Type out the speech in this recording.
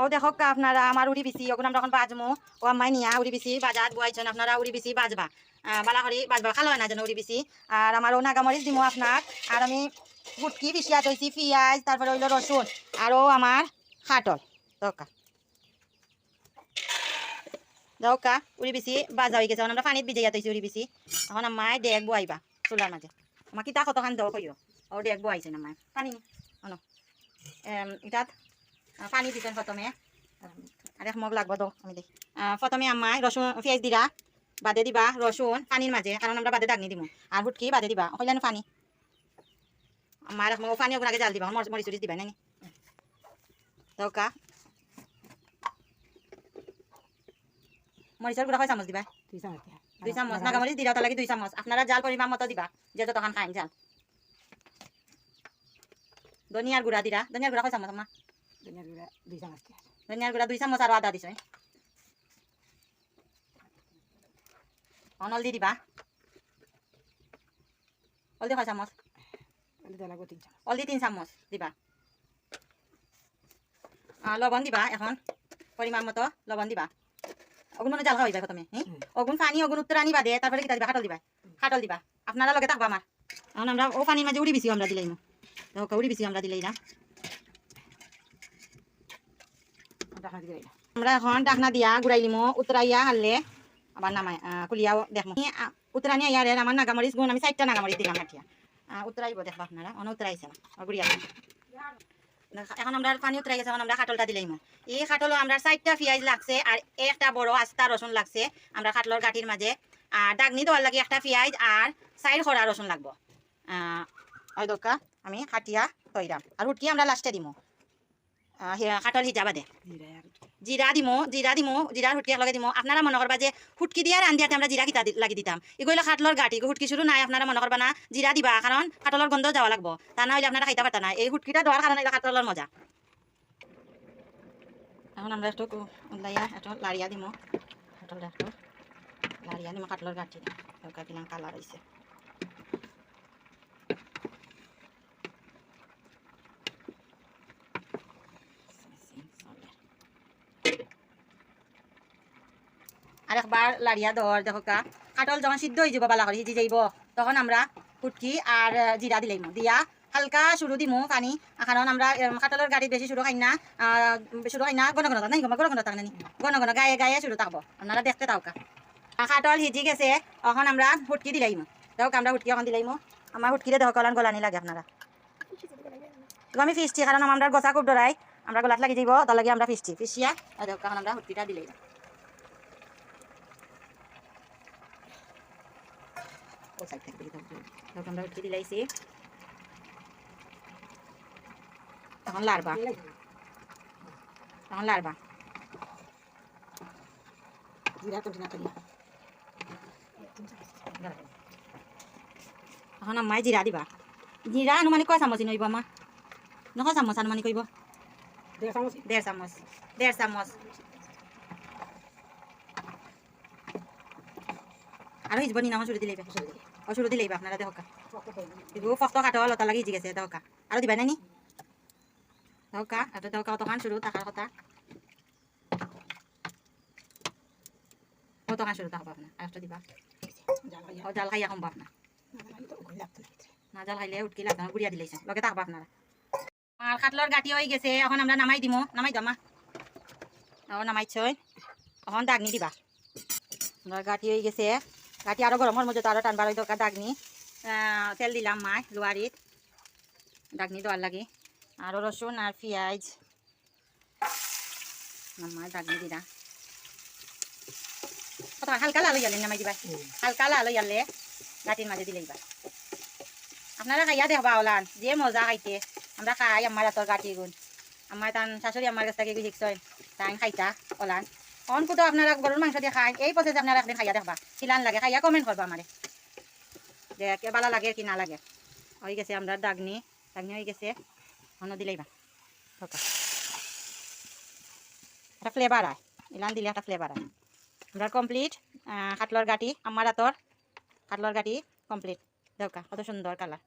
ও দেখো আপনারা আমার উড়ি বিসি ওগুলো আমরা এখন বাজমু। ও আমায় নিয়া উড়ি বিসি বাজার বুয়াইছেন, আপনারা উড়ি বিসি বাজবা। বালা করি বাজবা, খালো না যেন উড়ি বিসি আর আমার ও নাগামরিচ দিমু আপনার আর আমি গুটকি পিসিয়া থইছি পিঁয়াজ, তারপরে হইল রসুন, আর ও আমার খাটল। দরকার দরকা উড়ি বিসি বাজা হয়ে গেছে। এখন আমরা পানিত ভিজাইয়া থইছি উড়ি বিসি এখন আমায় ডেক বুয়াইবা চুলার মাঝে আমার কিতা কতখান দেওয়া কইও। ও ডেক বুয়াইছে না। মায় পানি অন এটাত পানি দিতেন প্রথমে আর এক মগ লাগবো তো আমি দেখি প্রথমে আমায় রসুন পেঁয়াজ দিরা বাদে দিবা রসুন পানির মাঝে কারণ আমরা বাদে দাগনি দিব আর হুটকি বাদে দিবা কইলানো পানি। আমার এক মগ পানি ওগুলো আগে জাল দিবা মর- মরিচ টরিচ দিবা নানি দৌকা মরিচর গুঁড়া কয় চামচ দিবা? দুই চামচ। দুই চামচ। তার লাগে দুই চামচ। আপনারা জাল পরিমাণ মতো দিবা। যেহেতু তখন খাইন জাল। ধনিয়ার গুঁড়া দিরা ধনিয়ার গুঁড়া কয় চামচ আমার ধনিয়ার গুঁড়া দুই চামচ দিয়া। ধনিয়ার গুঁড়া দুই চামচ আর আদা দিছ অনল দি দিবা হলদি কয় চামচ হলদি দেওয়া লাগবো তিন চামচ। হলদি তিন চামচ দিবা আহ, লবণ দিবা এখন পরিমাণ মতো লবণ দিবা অগুন মানে জাল খাওয়াই যাবে তুমি হুম। অগুন পানি অগুন উত্তর আনিবা দে তারপরে কিতা দিবা খাটল দিবা খাটল দিবা আপনারা লগে থাকবা আমার এখন আমরা ও পানির মাঝে উড়ি বেশি আমরা দিলাই তো উড়ি বেশি আমরা দিলাই না ঢাকনা দিয়ে দিলাম। আমরা এখন ডাকনা দিয়া ঘুরাই লিমো, উতরাইয়া হারলে আবার নামাই কুলিয়াও দেখমো। উতরানি ইয়ারে আমার নাগামরিচ গুণ, আমি চারটা নাগামরিচ দিলাম হাটিয়া উতরাইব দেখবা আপনারা, অন উতরাইছে গুড়িয়া এখন আমরা পানি উতরাই গেছে আমরা খাটলটা দিলাইমো এই খাটল আমরা চারটা পিঁয়াজ লাগছে আর একটা বড় আস্তা রসুন লাগছে, আমরা খাটলর গাঠির মাঝে আর ডাগনি দেওয়ার লাগে একটা পিঁয়াজ আর চাইর খরা রসুন লাগবো। ওই দোকা আমি খাটিয়া তৈরাম আর উটকি আমরা লাস্টে দিমো। খাটল হিজাবা দে জিরা দিমো জিরা দিমো জিরার হুটকি লগে দিমো। আপনারা মনে করবা যে হুটকি দিয়া রান্ধিয়াতে আমরা জিরা কিতা লাগি দিতাম। এগুলো খাটলর গাঠি হুটকি শুরু নাই আপনারা মনে করবা না জিরা দিবা কারণ খাটলর গন্ধ যাওয়া লাগবো। তা না হইলে আপনারা খাইতে পারতা না এই হুটকিটা দেওয়ার কারণে এটা খাটলর মজা। এখন আমরা একটু লাইয়া একটু লাড়িয়া দিমো। খাটলটা একটু লাড়িয়া দিমো গাঠি। দরকার কালার হয়েছে আর একবার লাড়িয়া দর দেখো কা। কাটল যখন সিদ্ধ হয়ে যাব বালা করে সিজি যাইব, তখন আমরা ফুটকি আর জিরা দিলাইম দিয়া হালকা শুরু দিমু পানি। কারণ আমরা কাটলের গাড়ি বেশি শুরু খাই না শুরু খাই না ঘন ঘন নাই ঘন ঘন থাক নানি। ঘন গায়ে গায়ে শুরু থাকব আপনারা দেখতে থাকা কাটল সিজি গেছে এখন আমরা ফুটকি দিলাইমু দেখো আমরা ফুটকি এখন দিলাইমু আমার ফুটকিরে দেখো কলান গলানি লাগে আপনারা। আমি ফিসছি কারণ আমরা গছা খুব ডরাই। আমরা গলাত লাগি যাইব, তার লাগে আমরা ফিসছি ফিসিয়া দেখো আমরা ফুটকিটা দিলাই ও সাইড থেকে তখন আমরা উঠিয়ে দিলাইছি তখন লারবা তখন লারবা তখন আম্মাই জিরা দিবা জিরা আনুমানিক কয় চামচ নইব আমা নহয় চামচ আনুমানিক কৰিব দেড় চামচ ডেৰ চামচ আৰু সিজব নি নহয় চুৰি দিলেই অ চুৰি দিলেই আপনারা দেখা এইবোৰ ফক্ত কাটো লতা লাগি গেছে দেখা আৰু দিবা। নানি দেখা জাল খাইলে উঠকি লাগতো না গুড়িয়া দিলেইছে লগে থাকবা আপনারা হয়ে গেছে এখন আমরা নামাই দিমো, নামাই দামা ও নামাইছই এখন দাগনি দিবা। গাঁটি হয়ে গেছে। গাঁটি আরও গরমের মধ্যে তো আরও টানবার হয়ে দাগনি। তেল দিলাম মাই লোয়ারিত দাগনি দেওয়ার লাগে। আরও রসুন আর পেঁয়াজ। মাই দাগনি দিলা। কত হালকা লাল হইয়ালে নামাই দিবা। হালকা লাল হইয়ালে গাঁটির মাঝে দিলে দিবা আপনারা খাইয়া দেখবা ওলান যে মজা খাইতে আমরা খাই আমার হাতর গাঁটি গুণ। আমার তান শাশুড়ি আমার কাছ থেকে শিখছেন তাই খাইতা, ওলান। অন কুতো আপনারা গরুর মাংস দিয়ে খাই, এই পথে আপনারা একদিন খাইয়া দেখবা। কিলান লাগে, খাইয়া কমেন্ট করবা আমারে যে কে ভালো লাগে কি না লাগে হয়ে গেছে আমরা দাগনি দাগনি হয়ে গেছে। অন্য দিলেইবা ওকা একটা ফ্লেভার আয় ইলান দিলে একটা ফ্লেভার আয় আমরা কমপ্লিট কাটলর গাটি আমার হাতর কাটলর গাটি কমপ্লিট দেওকা কত সুন্দর কালার